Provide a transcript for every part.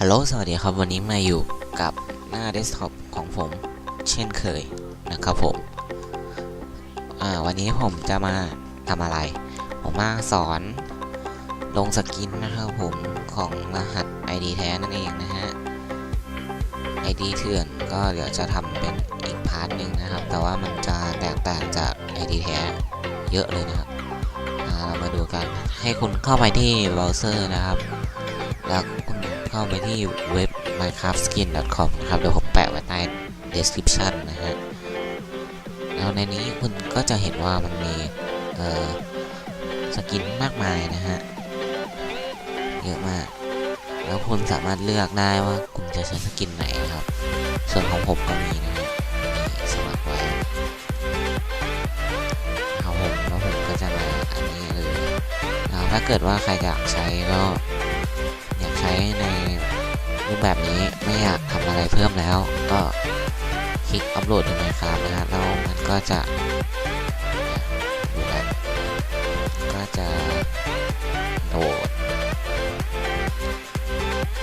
ฮัลโหล สวัสดีครับ วันนี้มาอยู่กับหน้าเดสก์ท็อปของผมเช่นเคยนะครับผม อ่า วันนี้ผมจะมาทำอะไร ผมมาสอนลงสกินนะครับผมของรหัส ID แท้นั่นเองนะฮะ ID เถื่อนก็เดี๋ยวจะทำเป็นอีกพาร์ทหนึ่งนะครับ แต่ว่ามันจะแตกต่างจาก ID แท้เยอะเลยนะครับ อ่า เรามาดูกัน ให้คุณเข้าไปที่เบราว์เซอร์นะครับ แล้วคุณเข้าไปที่เว็บ minecraftskin.com นะครับเดี๋ยวผมแปะไว้ใต้ description นะฮะแล้วในนี้คุณก็จะเห็นว่ามันมีเอ่อสกินมากมายนะฮะ เยอะมาก แล้วคุณสามารถเลือกได้ว่าคุณจะใช้สกินไหนนะครับ ส่วนของผมก็มีนะฮะนี่สมัครไว้ครับผมแล้วผมก็จะมาอันนี้เลยแล้วถ้าเกิดว่าใครอยากใช้ก็ ใช้ในรูปแบบนี้ไม่อยากทำอะไรเพิ่มแล้ว ก็คลิกอัปโหลดในครับนะฮะแล้วมันก็จะดูนะก็จะโหลด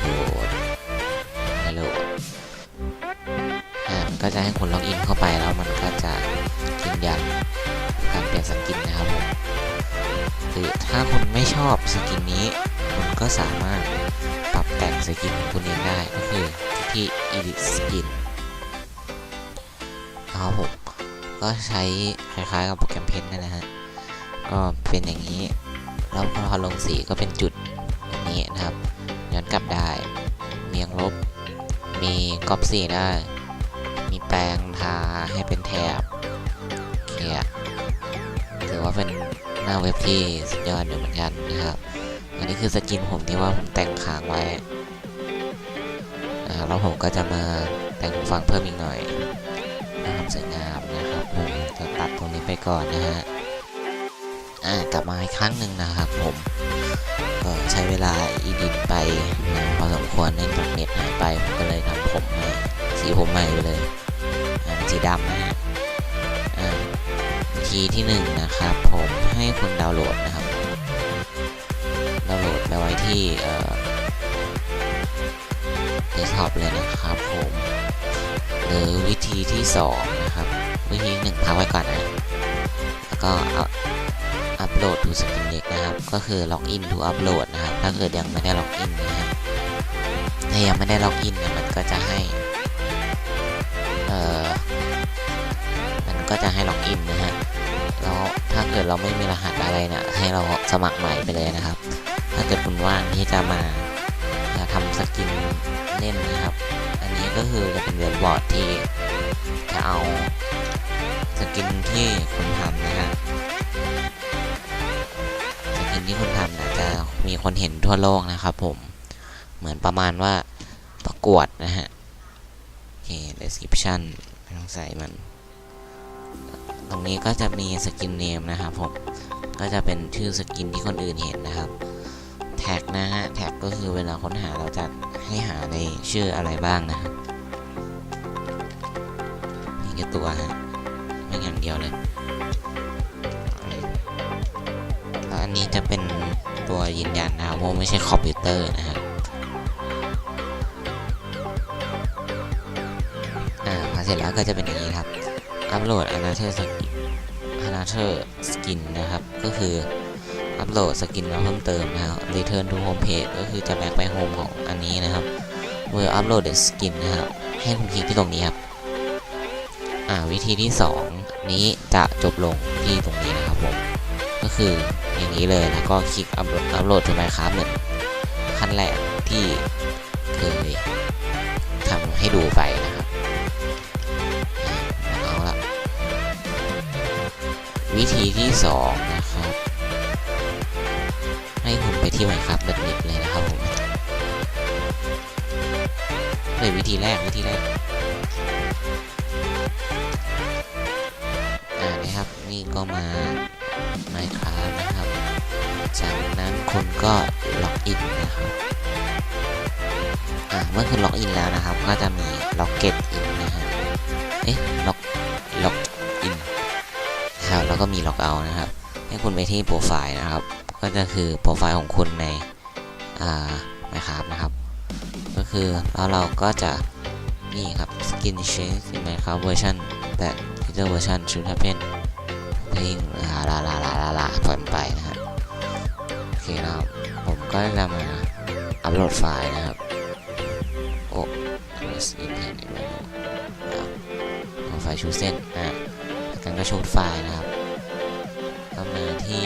โหลดไม่โหลดอ่ามันก็จะให้คุณล็อกอินเข้าไปแล้วมันก็จะยืนยันการเปลี่ยนสกินนะครับผมหรือถ้าคุณไม่ชอบสกินนี้ คุณก็สามารถ แต่งสกินของคุณเองได้ก็คือที่ edit skin เอาผมก็ใช้คล้ายๆกับโปรแกรมเพนนั่นนะฮะก็เป็นอย่างนี้ แล้วพอลงสีก็เป็นจุดแบบนี้นะครับย้อนกลับได้เมียงลบ มีก๊อปสีได้ มีแปรงทาให้เป็นแถบเขียถือว่าเป็นหน้าเว็บที่สุดยอดอยู่เหมือนกันนะครับ อันนี้คือสกินผมที่ว่าผมแต่งค้างไว้อ่าแล้วผมก็จะมาแต่งหูฟังเพิ่มอีกหน่อยนะครับสวยงามนะครับผมจะตัดตรงนี้ไปก่อนนะฮะอ่ากลับมาอีกครั้งหนึ่งนะครับผมก็ใช้เวลาอีดิทไปนานพอสมควรเนื่องจากเน็ตหายไปผมก็เลยทำผมใหม่สีผมใหม่ไปเลยสีดำนะฮะอ่าวิธีที่หนึ่งนะครับผมให้คุณดาวน์โหลดนะครับ ดาไปไว้ที่เดสก์ท็อปเลยนะครับผมหรือวิธีที่ 2 นะครับ วิธีหนึ่งพักไว้ก่อนนะ แล้วก็อัปโหลด to skin deck นะครับ ก็คือล็อกอิน to upload นะครับ ถ้าเกิดยังไม่ได้ล็อกอินนะฮะถ้ายังไม่ได้ล็อกอินเนี่ยมันก็จะให้ เอ่อ มันก็จะให้ล็อกอินนะฮะ แล้วถ้าเกิดเราไม่มีรหัสอะไรเนี่ยให้เราสมัครใหม่ไปเลยนะครับ ถ้าเกิดคุณว่างที่จะมาทำสกินเล่นนะครับ อันนี้ก็คือจะเป็นเว็บบอร์ดที่จะเอาสกินที่คุณทำนะฮะสกินที่คุณทำนะจะมีคนเห็นทั่วโลกนะครับผม เหมือนประมาณว่าประกวดนะฮะโอเค description ไม่ต้องใส่มัน ตรงนี้ก็จะมีสกินเนมนะครับผม ก็จะเป็นชื่อสกินที่คนอื่นเห็นนะครับ แท็กนะฮะ แท็กก็คือเวลาค้นหาเราจะให้หาในชื่ออะไรบ้างนะครับนี่ก็ตัวฮะ ไม่อย่างเดียวเลย แล้วอันนี้จะเป็นตัวยืนยันนะครับว่าไม่ใช่คอมพิวเตอร์นะครับอ่าพอเสร็จแล้วก็จะเป็นอย่างนี้ครับ อัปโหลด Another Skin Another Skin นะครับ ก็คือ อัปโหลดสกินมาเพิ่มเติมนะครับ Return to Home Page ก็คือจะแบ็กไปโฮมของอันนี้นะครับเมื่ออัปโหลดสกินนะครับ ให้คุณคลิกที่ตรงนี้ครับอ่าวิธีที่ 2 นี้จะจบลงที่ตรงนี้นะครับผมก็คืออย่างนี้เลยแล้วก็คลิกอัปโหลดอัปโหลดถูไมครับเหมือนขั้นแรกที่เคยทำให้ดูไปนะครับเอาละวิธีที่สองนะครับ ให้คุณไปที่ Minecraft เน็ตเลยนะครับผมเลยวิธีแรกวิธีแรกอ่านะครับนี่ก็มา Minecraft นะครับ จากนั้นคุณก็ล็อกอินนะครับอ่าเมื่อคุณล็อกอินแล้วนะครับ ก็จะมีล็อกเก็ตอินนะฮะเอ๊ะล็อกล็อกอินครับแล้วก็มีล็อกเอานะครับ ให้คุณไปที่โปรไฟล์นะครับ ก็จะคือโปรไฟล์ของคุณในอ่านะครับนะครับ ก็คือแล้วเราก็จะนี่ครับ skin change in Minecraft version that Twitter version should happen เพลงลาลาลาลาลาลาผ่อนไปนะฮะโอเคนะครับผมก็จะมาอัปโหลดไฟล์นะครับโอ้ s in hand ในเมนูนะครับไฟล์ชูเส้นอะกันก็ชูดไฟล์นะครับก็มาที่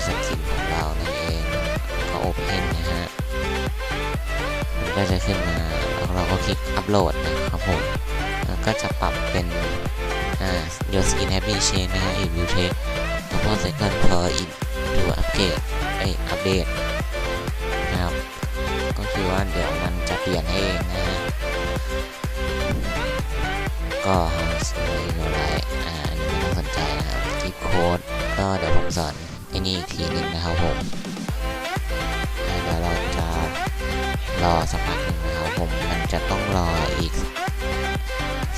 ก็มาที่สกินของเรานั่นเองก็ open นะฮะมันก็จะขึ้นมาแล้วเราก็คลิกอัปโหลดนะครับผมก็จะปรับเป็นอ่า your skin has been changed นะฮะ it will take a couple seconds for it to update เอ้ยอัปเดตนะครับ ก็คือว่าเดี๋ยวมันจะเปลี่ยนเองนะฮะก็ไม่มีอะไรอ่าอันนี้ไม่ต้องสนใจนะครับคลิปโค้ดก็เดี๋ยวผมสอน ไอ้นี่อีกทีหนึงนะครับผมเดี๋ยวเราจะรอสักพักหนึ่งนะครับผม มันจะต้องรออีก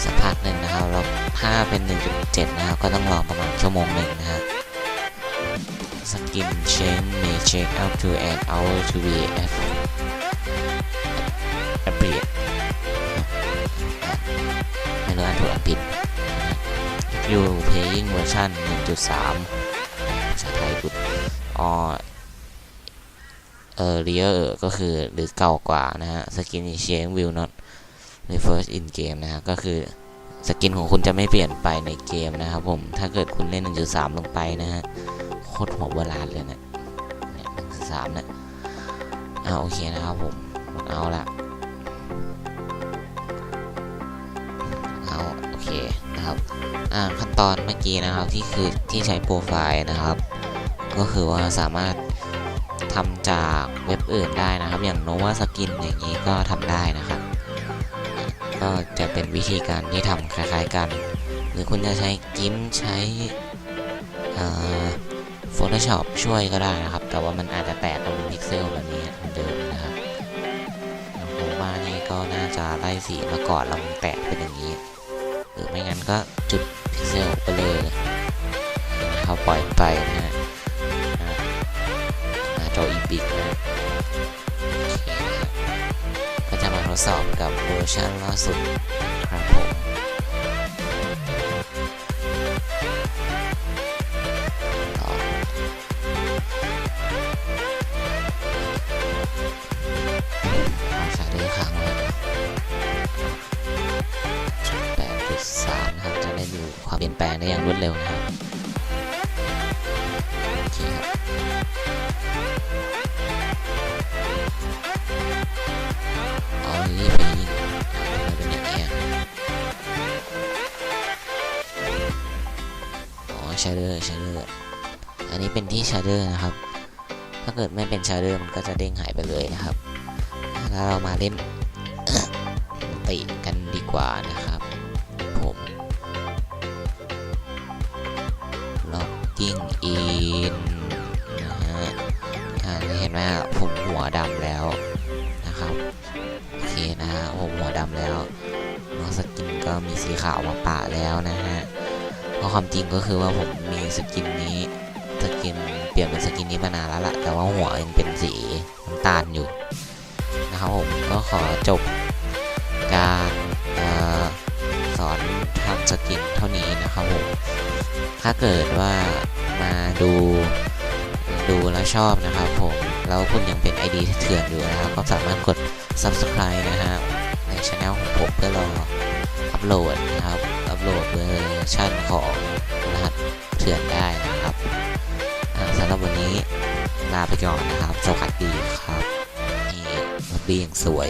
สักพักหนึ่งนะครับเราถ้าเป็น 1.7 นะครับ ก็ต้องรอประมาณชั่วโมงหนึ่งนะฮะ Skin change may take up to an hour to be update ไม่รู้อ่านถูกอ่านผิดอยู่ playing version 1.3 อ๋อเออ rear ก็คือหรือเก่ากว่านะฮะ skin change will not reverse in game นะฮะ ก็คือสกินของคุณจะไม่เปลี่ยนไปในเกมนะครับผม ถ้าเกิดคุณเล่น 1.3 ลงไปนะฮะ โคตรหัวโบราณเลยนะเนี่ย1.3นะอ่าโอเคนะครับผมเอาละเอาโอเคนะครับ อ่าขั้นตอนเมื่อกี้นะครับที่คือที่ใช้โปรไฟล์นะครับ ก็คือว่าสามารถทำจากเว็บอื่นได้นะครับ อย่าง Nova Skin อย่างนี้ก็ทำได้นะครับ ก็จะเป็นวิธีการที่ทำคล้ายๆกัน หรือคุณจะใช้กิมใช้อ่า Photoshop ช่วยก็ได้นะครับ แต่ว่ามันอาจจะแตกตรงพิกเซลแบบนี้เหมือนเดิมนะครับผมว่านี่ก็น่าจะไล่สีมาก่อนแล้วมันแตกเป็นอย่างนี้ หรือไม่งั้นก็จุดพิกเซลไปเลยนะครับปล่อยไปนะฮะ จออีพิกนะครับก็จะมาทดสอบกับเวอร์ชันล่าสุดครับผมต่อเอาชาเดอร์ค้างไว้8.3นะครับจะได้ดูความเปลี่ยนแปลงได้อย่างรวดเร็วนะครับโอเคครับ เอารีบไปยิงมเป็นอย่างเงี้ยอ๋อชาเดอร์ชาเดอร์อันนี้เป็นที่ชาเดอร์นะครับ ถ้าเกิดไม่เป็นชาเดอร์มันก็จะเด้งหายไปเลยนะครับแล้วเรามาเล่นติกันดีกว่านะครับ ผม logging in น ไหมผมหัวดำแล้วนะครับโอเคนะฮะผมหัวดำแล้วน้องสกินก็มีสีขาวมาปะแล้วนะฮะเพราะความจริงก็คือว่าผมมีสกินนี้สกินเปลี่ยนเป็นสกินนี้มานานแล้วล่ะแต่ว่าหัวยังเป็นสีน้ำตาลอยู่นะครับผมก็ขอจบการออสอนทำสกินเท่านี้นะครับผมถ้าเกิดว่ามาดู แล้วคุณยังเป็น ID เถื่อนอยู่นะครับ ก็สามารถกด Subscribe นะฮะในช anel ของผมเพื่อรออัปโหลดนะครับ อัปโหลดเวอร์ชันของรหัสเถื่อนได้นะครับสำหรับวันนี้ลาไปก่อนนะครับ สวัสดีครับ นี่บีอย่างสวย